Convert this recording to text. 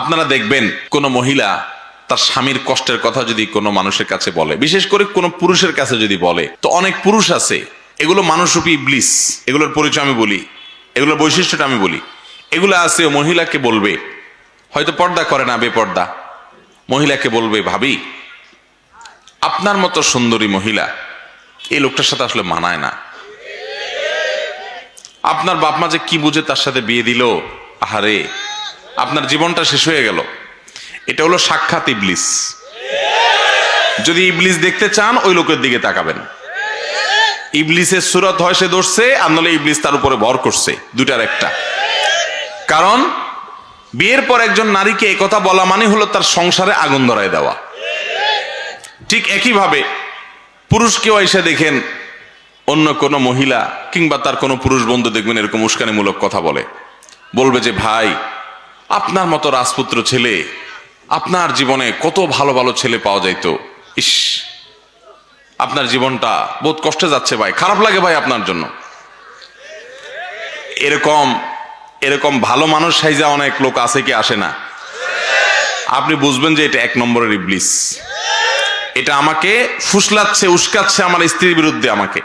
আপনারা দেখবেন কোন মহিলা তার স্বামীর কষ্টের কথা যদি কোনো মানুষের কাছে বলে, বিশেষ করে কোনো পুরুষের কাছে যদি বলে, তো অনেক পুরুষ আছে, এগুলো মানুষরূপী ইবলিস, এগুলোর পরিচয় আমি বলি, এগুলোর বৈশিষ্ট্যটা আমি বলি। এগুলো আছে মহিলাকে বলবে, হয়তো পর্দা করে না বেপর্দা, মহিলাকে বলবে, ভাবি, আপনার মতো সুন্দরী মহিলা এই লোকটার সাথে আসলে মানায় না। আপনার বাপ মা যে কি বুঝে তার সাথে বিয়ে দিল? আহারে আপনার জীবনটা শেষ হয়ে গেল। এটা হলো সাক্ষাৎ ইবলিস। যদি ইবলিস দেখতে চান, ওই লোকের দিকে তাকাবেন। ইবলিসের সুরত হয়, সে ধরছে, আর নাহলে ইবলিস তার উপরে ভর করছে দুটার একটা। কারণ, বিয়ের পর একজন নারীকে একথা বলা মানে হলো তার সংসারে আগুন ধরায় দেওয়া। ঠিক একইভাবে, পুরুষকেও এসে দেখেন, অন্য কোনো মহিলা কিংবা তার কোনো পুরুষ বন্ধু দেখবেন এরকম উস্কানিমূলক কথা বলে। বলবে যে, ভাই আপনার মতো রাজপুত্র ছেলে, আপনার জীবনে কত ভালো ভালো ছেলে পাওয়া যাইত। ইস, আপনার জীবনটা বহুত কষ্টে যাচ্ছে ভাই, খারাপ লাগে ভাই আপনার জন্য। এরকম এরকম ভালো মানুষ সাইজা অনেক লোক আছে কি আসে না? আপনি বুঝবেন যে এটা এক নম্বরের ইবলিস। এটা আমাকে ফুসলাচ্ছে, উস্কাচ্ছে আমার স্ত্রীর বিরুদ্ধে আমাকে।